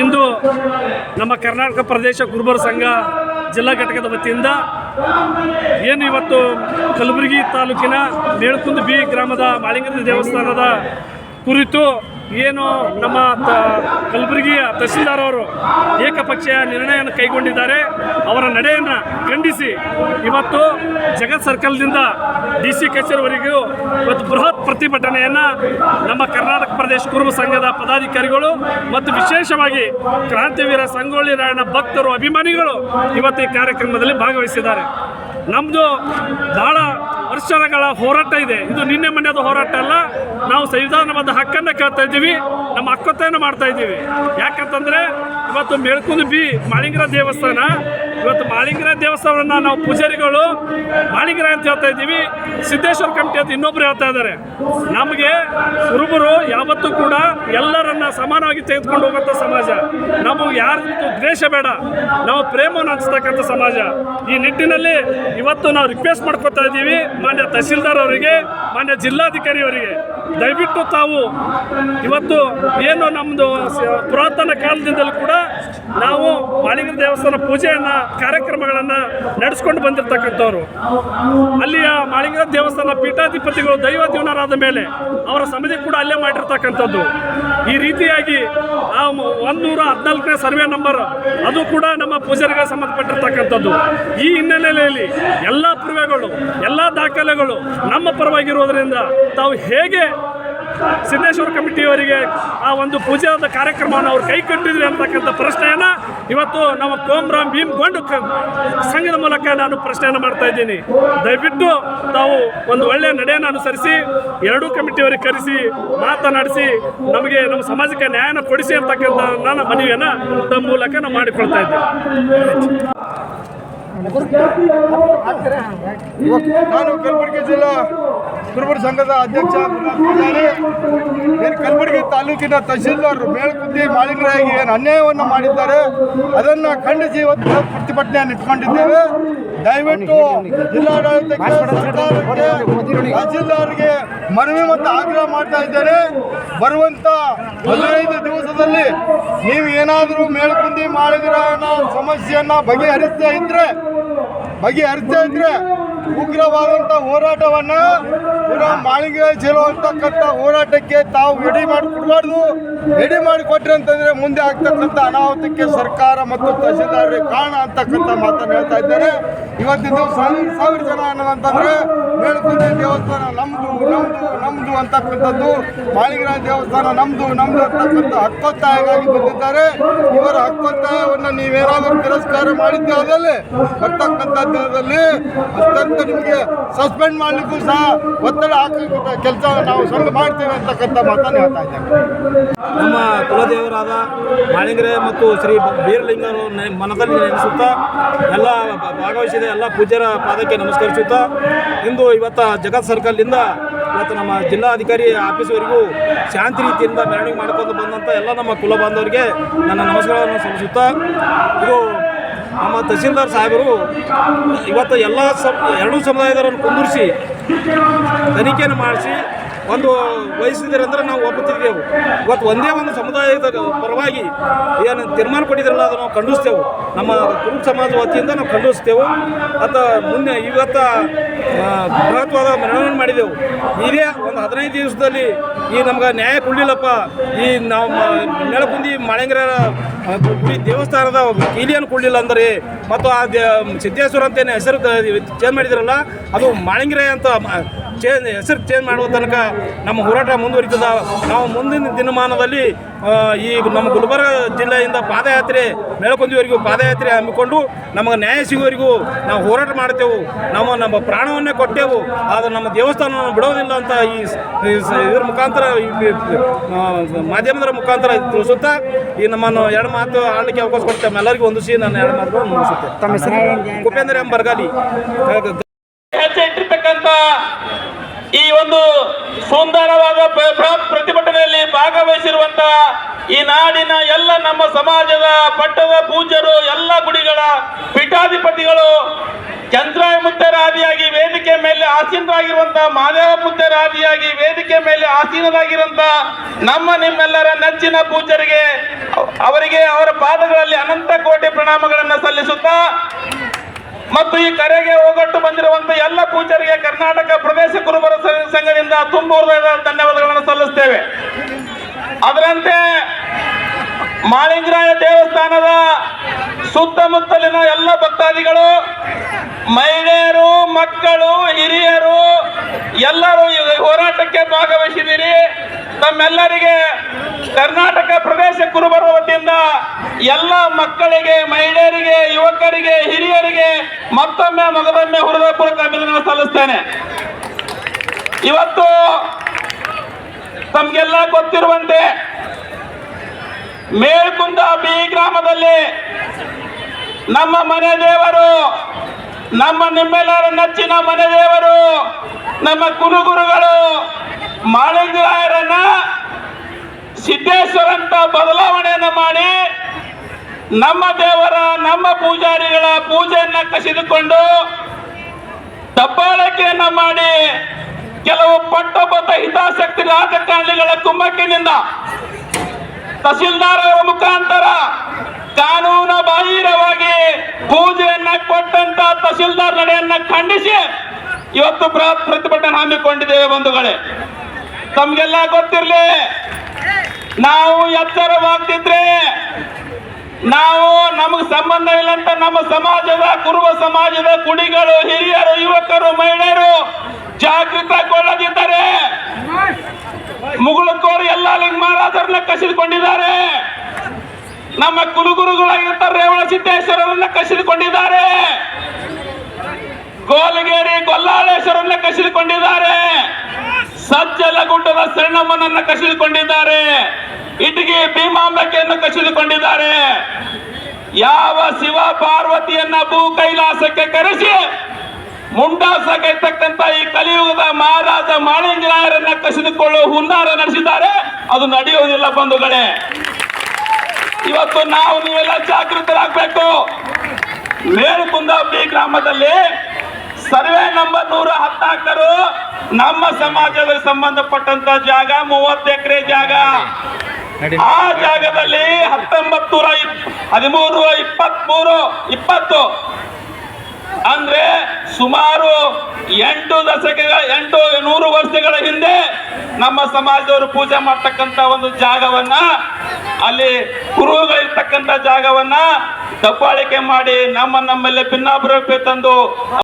ಇಂದು ನಮ್ಮ ಕರ್ನಾಟಕ ಪ್ರದೇಶ ಕುರುಬರ ಸಂಘ ಜಿಲ್ಲಾ ಘಟಕದ ವತಿಯಿಂದ ಏನು ಇವತ್ತು ಕಲಬುರಗಿ ತಾಲೂಕಿನ ಮೇಳ್ಕುಂದ ಬಿ ಗ್ರಾಮದ ಮಾಳಿಂಗದ ದೇವಸ್ಥಾನದ ಕುರಿತು ಏನು ನಮ್ಮ ಕಲಬುರಗಿಯ ತಹಸೀಲ್ದಾರ್ ಅವರು ಏಕಪಕ್ಷೀಯ ನಿರ್ಣಯವನ್ನು ಕೈಗೊಂಡಿದ್ದಾರೆ. ಅವರ ನಡೆಯನ್ನು ಖಂಡಿಸಿ. ಇವತ್ತು ಜಗತ್ ಸರ್ಕಲ್ದಿಂದ ಡಿ ಸಿ ಕಚೇರಿವರೆಗೂ ಇವತ್ತು ಬೃಹತ್ ಪ್ರತಿಭಟನೆಯನ್ನು ನಮ್ಮ ಕರ್ನಾಟಕ ಪ್ರದೇಶ ಕುರುಬ ಸಂಘದ ಪದಾಧಿಕಾರಿಗಳು ಮತ್ತು ವಿಶೇಷವಾಗಿ ಕ್ರಾಂತಿವೀರ ಸಂಗೊಳ್ಳಿ ರಾಯಣ್ಣ ಭಕ್ತರು, ಅಭಿಮಾನಿಗಳು ಇವತ್ತು ಈ ಕಾರ್ಯಕ್ರಮದಲ್ಲಿ ಭಾಗವಹಿಸಿದ್ದಾರೆ. ನಮ್ಮದು ಭಾಳ ವರ್ಷಗಳ ಹೋರಾಟ ಇದೆ. ಇದು ನಿನ್ನೆ ಮೊನ್ನೆದ ಹೋರಾಟ ಅಲ್ಲ. ನಾವು ಸಂವಿಧಾನಬದ್ಧ ಹಕ್ಕನ್ನು ಕೇಳ್ತಾ ಇದ್ದೀವಿ. ನಮ್ಮ ಹಕ್ಕೊತ್ತಾಯನ್ನು ಮಾಡ್ತಾ ಇದ್ದೀವಿ. ಯಾಕಂತಂದರೆ ಇವತ್ತು ಮೇಳ್ಕುಂದು ಬಿ ಮಾಳಿಂಗರ ದೇವಸ್ಥಾನ. ಇವತ್ತು ಮಾಳಿಂಗರ ದೇವಸ್ಥಾನವನ್ನು ನಾವು ಪೂಜಾರಿಗಳು ಮಾಳಿಂಗರ ಅಂತ ಹೇಳ್ತಾ ಇದ್ದೀವಿ. ಸಿದ್ದೇಶ್ವರ ಕಮಿಟಿ ಅಂತ ಇನ್ನೊಬ್ರು ಹೇಳ್ತಾ ಇದ್ದಾರೆ. ನಮಗೆ ಕುರುಬರು ಯಾವತ್ತೂ ಕೂಡ ಎಲ್ಲರನ್ನ ಸಮಾನವಾಗಿ ತೆಗೆದುಕೊಂಡು ಹೋಗುವಂಥ ಸಮಾಜ. ನಮಗೆ ಯಾರ ದ್ವೇಷ ಬೇಡ. ನಾವು ಪ್ರೇಮವನ್ನು ಹಂಚ್ತಕ್ಕಂಥ ಸಮಾಜ. ಈ ನಿಟ್ಟಿನಲ್ಲಿ ಇವತ್ತು ನಾವು ರಿಕ್ವೆಸ್ಟ್ ಮಾಡ್ಕೊತಾ ಇದ್ದೀವಿ. ಮಾನ್ಯ ತಹಸೀಲ್ದಾರ್ ಅವರಿಗೆ, ಮಾನ್ಯ ಜಿಲ್ಲಾಧಿಕಾರಿ ಅವರಿಗೆ. ದಯವಿಟ್ಟು ತಾವು ಇವತ್ತು ಏನು ನಮ್ಮದು ಪುರಾತನ ಕಾಲದಿಂದಲೂ ಕೂಡ ನಾವು ಮಾಳಿಂಗರ ದೇವಸ್ಥಾನ ಪೂಜೆಯನ್ನು, ಕಾರ್ಯಕ್ರಮಗಳನ್ನು ನಡೆಸ್ಕೊಂಡು ಬಂದಿರತಕ್ಕಂಥವ್ರು. ಅಲ್ಲಿಯ ಮಾಳಿಂಗರ ದೇವಸ್ಥಾನ ಪೀಠಾಧಿಪತಿಗಳು ದೈವ ಜೀವನರಾದ ಮೇಲೆ ಅವರ ಸಮಿತಿ ಕೂಡ ಅಲ್ಲೇ ಮಾಡಿರ್ತಕ್ಕಂಥದ್ದು. ಈ ರೀತಿಯಾಗಿ ಆ ಒಂದೂರ ಹದಿನಾಲ್ಕನೇ ಸರ್ವೆ ನಂಬರ್ ಅದು ಕೂಡ ನಮ್ಮ ಪೂಜಾರಿಗೆ ಸಂಬಂಧಪಟ್ಟಿರ್ತಕ್ಕಂಥದ್ದು. ಈ ಹಿನ್ನೆಲೆಯಲ್ಲಿ ಎಲ್ಲ ಪುರಾವೆಗಳು, ಎಲ್ಲ ದಾಖಲೆಗಳು ನಮ್ಮ ಪರವಾಗಿರುವುದರಿಂದ ತಾವು ಹೇಗೆ ಸಿದ್ದೇಶ್ವರ ಕಮಿಟಿಯವರಿಗೆ ಆ ಒಂದು ಪೂಜಾದ ಕಾರ್ಯಕ್ರಮವನ್ನು ಅವ್ರು ಕೈ ಕಟ್ಟಿದ್ರಿ ಅಂತಕ್ಕಂಥ ಪ್ರಶ್ನೆಯನ್ನು ಇವತ್ತು ನಮ್ಮ ಕೋಮ್ರಾಮ್ ಭೀಮ್ ಗೊಂಡು ಕ- ಸಂಘದ ಮೂಲಕ ನಾನು ಪ್ರಶ್ನೆಯನ್ನು ಮಾಡ್ತಾ ಇದ್ದೀನಿ. ದಯವಿಟ್ಟು ತಾವು ಒಂದು ಒಳ್ಳೆಯ ನಡೆಯನ್ನು ಅನುಸರಿಸಿ, ಎರಡೂ ಕಮಿಟಿಯವರಿಗೆ ಕರೆಸಿ, ಮಾತನಾಡಿಸಿ, ನಮಗೆ ನಮ್ಮ ಸಮಾಜಕ್ಕೆ ನ್ಯಾಯನ ಕೊಡಿಸಿ ಅಂತಕ್ಕಂಥ ನನ್ನ ಮನವಿಯನ್ನು ತಮ್ಮ ಮೂಲಕ ನಾವು ಮಾಡಿಕೊಳ್ತಾ ಇದ್ದೀನಿ ಜಿಲ್ಲಾ ಕುರುಬರ ಸಂಘದ ಅಧ್ಯಕ್ಷ ಏನು ಕಲಬುರಗಿ ತಾಲೂಕಿನ ತಹಶೀಲ್ದಾರ್ ಮೇಲ್ಕುದ್ದಿ ಮಾಳಿಂಗರಾಗಿ ಏನು ಅನ್ಯಾಯವನ್ನು ಮಾಡಿದ್ದಾರೆ, ಅದನ್ನು ಖಂಡಿಸಿ ಇವತ್ತು ಪ್ರತಿಭಟನೆಯನ್ನು ಇಟ್ಕೊಂಡಿದ್ದೇವೆ. ದಯವಿಟ್ಟು ಜಿಲ್ಲಾಡಳಿತಕ್ಕೆ ತಹಶೀಲ್ದಾರ್ಗೆ ಮನವಿ ಮತ್ತು ಆಗ್ರಹ ಮಾಡ್ತಾ ಇದ್ದೇನೆ. ಬರುವಂತ ಹದಿನೈದು ದಿವಸದಲ್ಲಿ ನೀವು ಏನಾದರೂ ಮೇಲ್ಕುಂದಿ ಮಾಳಿಗರನ ಸಮಸ್ಯೆಯನ್ನ ಬಗೆಹರಿಸ್ತಾ ಇದ್ರೆ ಬಗೆಹರಿಸ್ತಾ ಇದ್ರೆ ಉಗ್ರವಾದಂಥ ಹೋರಾಟವನ್ನ ಪುನಃ ಮಾಳಿಗೆ ಚಲೋ ಅಂತಕ್ಕಂಥ ಹೋರಾಟಕ್ಕೆ ತಾವು ರೆಡಿ ಮಾಡಿ ಕೊಡಬಾರ್ದು. ಎಡಿ ಮಾಡಿ ಅಂತಂದ್ರೆ ಮುಂದೆ ಆಗ್ತಕ್ಕಂಥ ಅನಾಹುತಕ್ಕೆ ಸರ್ಕಾರ ಮತ್ತು ತಹಸೀಲ್ದಾರರಿಗೆ ಕಾರಣ ಅಂತಕ್ಕಂಥ ಮಾತನ್ನು ಹೇಳ್ತಾ ಇದ್ದಾರೆ. ಇವತ್ತಿನ ಸಾವಿರ ಸಾವಿರ ಜನ ಅನ್ನೋದಂತಂದ್ರೆ ಮೇಲ್ಕುಂದಿ ದೇವಸ್ಥಾನ ನಮ್ದು ನಮ್ದು ನಮ್ದು ಅಂತಕ್ಕಂಥದ್ದು. ಮಾಳಿಗರಾಯ ದೇವಸ್ಥಾನ ನಮ್ದು ನಮ್ದು ಅಂತಕ್ಕಂಥ ಹಕ್ಕೊತ್ತಾಯಗಾಗಿ ಬಂದಿದ್ದಾರೆ. ಇವರ ಹಕ್ಕೊತ್ತಾಯವನ್ನು ನೀವೇನಾದರೂ ತಿರಸ್ಕಾರ ಮಾಡಿದ್ದೆ ಅದರಲ್ಲಿ ಬರ್ತಕ್ಕಂಥ ದಿನದಲ್ಲಿ ಅತ್ಯಂತ ನಿಮಗೆ ಸಸ್ಪೆಂಡ್ ಮಾಡಲಿಕ್ಕೂ ಸಹ ಒತ್ತಡ ಹಾಕಲಿಕ್ಕೆ ಕೆಲಸ ನಾವು ಸಂಘ ಮಾಡ್ತೇವೆ ಅಂತಕ್ಕಂಥ ಮಾತನ್ನು ಹೇಳ್ತಾ ಇದ್ದೇವೆ ನಮ್ಮ ಕುಲದೇವರಾದ ಮಾಳಿಂಗರೆ ಮತ್ತು ಶ್ರೀ ಬೀರಲಿಂಗರು ಮನದಲ್ಲಿ ನೆನೆಸುತ್ತಾ ಎಲ್ಲ ಭಾಗವಹಿಸಿದ ಎಲ್ಲ ಪೂಜ್ಯರ ಪಾದಕ್ಕೆ ನಮಸ್ಕರಿಸುತ್ತಾ ಇಂದು ಇವತ್ತು ಜಗತ್ ಸರ್ಕಲ್ನಿಂದ ಇವತ್ತು ನಮ್ಮ ಜಿಲ್ಲಾಧಿಕಾರಿ ಆಫೀಸ್ವರೆಗೂ ಶಾಂತಿ ರೀತಿಯಿಂದ ಮೆರವಣಿಗೆ ಮಾಡ್ಕೊಂಡು ಬಂದಂಥ ಎಲ್ಲ ನಮ್ಮ ಕುಲ ಬಾಂಧವರಿಗೆ ನನ್ನ ನಮಸ್ಕಾರವನ್ನು ಸಲ್ಲಿಸುತ್ತಾ ಇದು ತಹಸೀಲ್ದಾರ್ ಸಾಹೇಬರು ಇವತ್ತು ಎಲ್ಲ ಸಮ ಎರಡೂ ಸಮುದಾಯದವರನ್ನು ಕುಂದಿರಿಸಿ ತನಿಖೆಯನ್ನು ಮಾಡಿಸಿ ಒಂದು ವಹಿಸಿದ್ರೆ ಅಂದ್ರೆ ನಾವು ಒಪ್ಪುತ್ತಿದ್ದೆವು ಇವತ್ತು ಒಂದೇ ಒಂದು ಸಮುದಾಯದ ಪರವಾಗಿ ಏನು ತೀರ್ಮಾನ ಕೊಟ್ಟಿದ್ರಲ್ಲ, ಅದನ್ನು ನಾವು ಖಂಡಿಸ್ತೇವೆ. ನಮ್ಮ ಕುರುಬ ಸಮಾಜ ವತಿಯಿಂದ ನಾವು ಖಂಡಿಸ್ತೇವೆ. ಮತ್ತು ಮುಂದೆ ಇವತ್ತು ಬೃಹತ್ವಾದ ಮೆರವಣಿಗೆ ಮಾಡಿದೆವು. ಇದೇ ಒಂದು ಹದಿನೈದು ದಿವಸದಲ್ಲಿ ಈ ನಮ್ಗೆ ನ್ಯಾಯ ಕೊಡಲಿಲ್ಲಪ್ಪ. ಈ ನಾವು ನೆಲಕುಂದಿ ಮಳೆಂಗ್ರ ಗುಡಿ ದೇವಸ್ಥಾನದ ಕೀಲಿಯನ್ನು ಕೊಡಲಿಲ್ಲ ಅಂದರೆ, ಮತ್ತು ಆ ಸಿದ್ದೇಶ್ವರ ಅಂತೇನು ಹೆಸರು ಚೇಂಜ್ ಮಾಡಿದ್ರಲ್ಲ, ಅದು ಮಳೆಂಗ್ರೆ ಅಂತ ಚೇಂಜ್ ಹೆಸರು ಚೇಂಜ್ ಮಾಡುವ ತನಕ ನಮ್ಮ ಹೋರಾಟ ಮುಂದುವರಿತದ. ನಾವು ಮುಂದಿನ ದಿನಮಾನದಲ್ಲಿ ಈ ನಮ್ಮ ಗುಲ್ಬರ್ಗ ಜಿಲ್ಲೆಯಿಂದ ಪಾದಯಾತ್ರೆ ಮೇಳಕೊಂದಿವರೆಗೂ ಪಾದಯಾತ್ರೆ ಹಮ್ಮಿಕೊಂಡು ನಮಗೆ ನ್ಯಾಯ ಸಿಗುವವರೆಗೂ ನಾವು ಹೋರಾಟ ಮಾಡ್ತೇವೆ ನಾವು ನಮ್ಮ ಪ್ರಾಣವನ್ನೇ ಕೊಟ್ಟೆವು. ಆದರೆ ನಮ್ಮ ದೇವಸ್ಥಾನವನ್ನು ಬಿಡೋದಿಲ್ಲ ಅಂತ ಈ ಇದರ ಈ ಇದ್ರ ಮುಖಾಂತರ ಮಾಧ್ಯಮದ ಮುಖಾಂತರ ತಿಳಿಸುತ್ತಾ ಈ ನಮ್ಮನ್ನು ಎರಡು ಮಾತು ಆಡಲಿಕ್ಕೆ ಅವಕಾಶ ಕೊಡ್ತೇವೆ ಎಲ್ಲರಿಗೂ ಒಂದು ಸಿ ನಾನು ಎರಡು ಮಾತು ಮುಗಿಸುತ್ತೆ. ಉಪೇಂದ್ರ ಎಂ ಬರ್ಗಾಲಿ ಇಟ್ಟಿರ್ತಕ್ಕಂಥ ಈ ಒಂದು ಸುಂದರವಾದ ಪ್ರತಿಭಟನೆಯಲ್ಲಿ ಭಾಗವಹಿಸಿರುವಂತಹ ಈ ನಾಡಿನ ಎಲ್ಲ ನಮ್ಮ ಸಮಾಜದ ಪಟ್ಟದ ಪೂಜ್ಯರು, ಎಲ್ಲ ಗುಡಿಗಳ ಪೀಠಾಧಿಪತಿಗಳು ಚಂದ್ರಾಯ ಮುತ್ತರಾದಿಯಾಗಿ ವೇದಿಕೆ ಮೇಲೆ ಆಸೀನರಾಗಿರುವಂತಹ ಮಾದೇವ ಮುತ್ತರಾದಿಯಾಗಿ ವೇದಿಕೆ ಮೇಲೆ ಆಸೀನರಾಗಿರುವಂತಹ ನಮ್ಮ ನಿಮ್ಮೆಲ್ಲರ ನೆಚ್ಚಿನ ಪೂಜ್ಯರಿಗೆ ಅವರಿಗೆ ಅವರ ಪಾದಗಳಲ್ಲಿ ಅನಂತ ಕೋಟಿ ಪ್ರಣಾಮಗಳನ್ನು ಸಲ್ಲಿಸುತ್ತಾ ಮತ್ತು ಈ ಕರೆಗೆ ಹೋಗಟ್ಟು ಬಂದಿರುವಂತಹ ಎಲ್ಲ ಪೂಜರಿಗೆ ಕರ್ನಾಟಕ ಪ್ರದೇಶ ಕುರುಬರ ಸ- ಸಂಘದಿಂದ ತುಂಬ ಧನ್ಯವಾದಗಳನ್ನು ಸಲ್ಲಿಸ್ತೇವೆ. ಅದರಂತೆ ಮಾಳಿಂಗರಾಯ ದೇವಸ್ಥಾನದ ಸುತ್ತಮುತ್ತಲಿನ ಎಲ್ಲ ಭಕ್ತಾದಿಗಳು, ಮಹಿಳೆಯರು, ಮಕ್ಕಳು, ಹಿರಿಯರು, ಎಲ್ಲರೂ ಹೋರಾಟಕ್ಕೆ ಭಾಗವಹಿಸಿದ್ದೀರಿ. ತಮ್ಮೆಲ್ಲರಿಗೆ ಕರ್ನಾಟಕ ಪ್ರದೇಶ ಕುರುಬರ ವತಿಯಿಂದ ಎಲ್ಲ ಮಕ್ಕಳಿಗೆ, ಮಹಿಳೆಯರಿಗೆ, ಯುವಕರಿಗೆ, ಹಿರಿಯರಿಗೆ ಮತ್ತೊಮ್ಮೆ ಮೊದಲೊಮ್ಮೆ ಹೃದಯಪೂರ್ವಕ ಅಭಿನಂದನೆ ಸಲ್ಲಿಸ್ತೇನೆ. ಇವತ್ತು ತಮ್ಗೆಲ್ಲ ಗೊತ್ತಿರುವಂತೆ ಮೇಲ್ಕುಂದ ಬಿ ಗ್ರಾಮದಲ್ಲಿ ನಮ್ಮ ಮನೆ ದೇವರು, ನಮ್ಮ ನಿಮ್ಮೆಲ್ಲರ ನೆಚ್ಚಿನ ಮನೆ ದೇವರು, ನಮ್ಮ ಕುರುಗುರುಗಳು ಸಿದ್ದೇಶ್ವರ ಅಂತ ಬದಲಾವಣೆಯನ್ನು ಮಾಡಿ ನಮ್ಮ ದೇವರ, ನಮ್ಮ ಪೂಜಾರಿಗಳ ಪೂಜೆಯನ್ನ ಕಸಿದುಕೊಂಡು ದಬ್ಬಾಳಿಕೆಯನ್ನ ಮಾಡಿ ಕೆಲವು ಪಟ್ಟಬದ್ಧ ಹಿತಾಸಕ್ತಿ ರಾಜಕಾರಣಿಗಳ ಕುಮ್ಮಕ್ಕಿನಿಂದ ತಹಸೀಲ್ದಾರ್ ಅವರ ಮುಖಾಂತರ ಕಾನೂನು ಬಾಹಿರವಾಗಿ ಪೂಜೆಯನ್ನ ಕೊಟ್ಟಂತ ತಹಸೀಲ್ದಾರ್ ನಡೆಯನ್ನ ಖಂಡಿಸಿ ಇವತ್ತು ಬೃಹತ್ ಪ್ರತಿಭಟನೆ ಹಮ್ಮಿಕೊಂಡಿದ್ದೇವೆ ಬಂಧುಗಳೇ. ತಮ್ಗೆಲ್ಲ ಗೊತ್ತಿರ್ಲಿ, ನಾವು ಎಚ್ಚರವಾಗ್ತಿದ್ರೆ ನಾವು ನಮಗೆ ಸಂಬಂಧ ಇಲ್ಲ ಅಂತ ನಮ್ಮ ಸಮಾಜದ, ಕುರುಬ ಸಮಾಜದ ಕುಡಿಗಳು ಹಿರಿಯರು, ಯುವಕರು, ಮಹಿಳೆಯರು ಜಾಗೃತಗೊಳ್ಳದಿದ್ದರೆ ಮುಗುಳಕೋರು ಎಲ್ಲ ಲಿಂಗ ಮಹಾರಾಜರನ್ನ ಕಸಿದುಕೊಂಡಿದ್ದಾರೆ. ನಮ್ಮ ಕುರುಗುರುಗಳಾಗಿರ್ತ ರೇವಣ ಸಿದ್ದೇಶ್ವರರನ್ನ ಕಸಿದುಕೊಂಡಿದ್ದಾರೆ. ಗೋಲಗೇರಿ ಗೊಲ್ಲಾಳೇಶ್ವರನ್ನ ಕಸಿದುಕೊಂಡಿದ್ದಾರೆ. ಸಜ್ಜಲಗುಡ್ಡದ ಶರಣಮ್ಮನನ್ನ ಕಸಿದುಕೊಂಡಿದ್ದಾರೆ. ಇಟಗಿ ಭೀಮಾಂಬಕೆಯನ್ನು ಕಸಿದುಕೊಂಡಿದ್ದಾರೆ. ಯಾವ ಶಿವ ಪಾರ್ವತಿಯನ್ನ ಭೂ ಕೈಲಾಸಕ್ಕೆ ಕರೆಸಿ ಮುಂಡಾಸಕ್ಕಿರ್ತಕ್ಕಂಥ ಈ ಕಲಿಯುಗದ ಮಹಾರಾಜ ಮಾಳಿಂಗರಾಯರನ್ನ ಕಸಿದುಕೊಳ್ಳುವ ಹುನ್ನಾರ ನಡೆಸಿದ್ದಾರೆ. ಅದು ನಡೆಯುವುದಿಲ್ಲ ಬಂಧುಗಳೇ. ಇವತ್ತು ನಾವು ನೀವೆಲ್ಲ ಜಾಗೃತರಾಗಬೇಕು. ಮೇಲ್ಕುಂದಾಪಿ ಗ್ರಾಮದಲ್ಲಿ ಸರ್ವೆ ನಂಬರ್ ನೂರ ಹತ್ತಾಕರು ನಮ್ಮ ಸಮಾಜದ ಸಂಬಂಧಪಟ್ಟಂತ ಜಾಗ, ಮೂವತ್ತು ಎಕರೆ ಜಾಗ. ಆ ಜಾಗದಲ್ಲಿ ಹತ್ತೊಂಬತ್ತು ನೂರ ಹದಿಮೂರು, ಇಪ್ಪತ್ಮೂರು, ಇಪ್ಪತ್ತು. ಅಂದ್ರೆ ಸುಮಾರು ಎಂಟು ದಶಕಗಳ, ಎಂಟು ನೂರು ವರ್ಷಗಳ ಹಿಂದೆ ನಮ್ಮ ಸಮಾಜದವರು ಪೂಜೆ ಮಾಡ್ತಕ್ಕಂತ ಒಂದು ಜಾಗವನ್ನ, ಅಲ್ಲಿ ಕುರುಹುಗಳಿರ್ತಕ್ಕಂಥ ಜಾಗವನ್ನ ದಬ್ಬಾಳಿಕೆ ಮಾಡಿ ನಮ್ಮ ನಮ್ಮಲ್ಲಿ ಭಿನ್ನಾಭಿಪ್ರಾಯ ತಂದು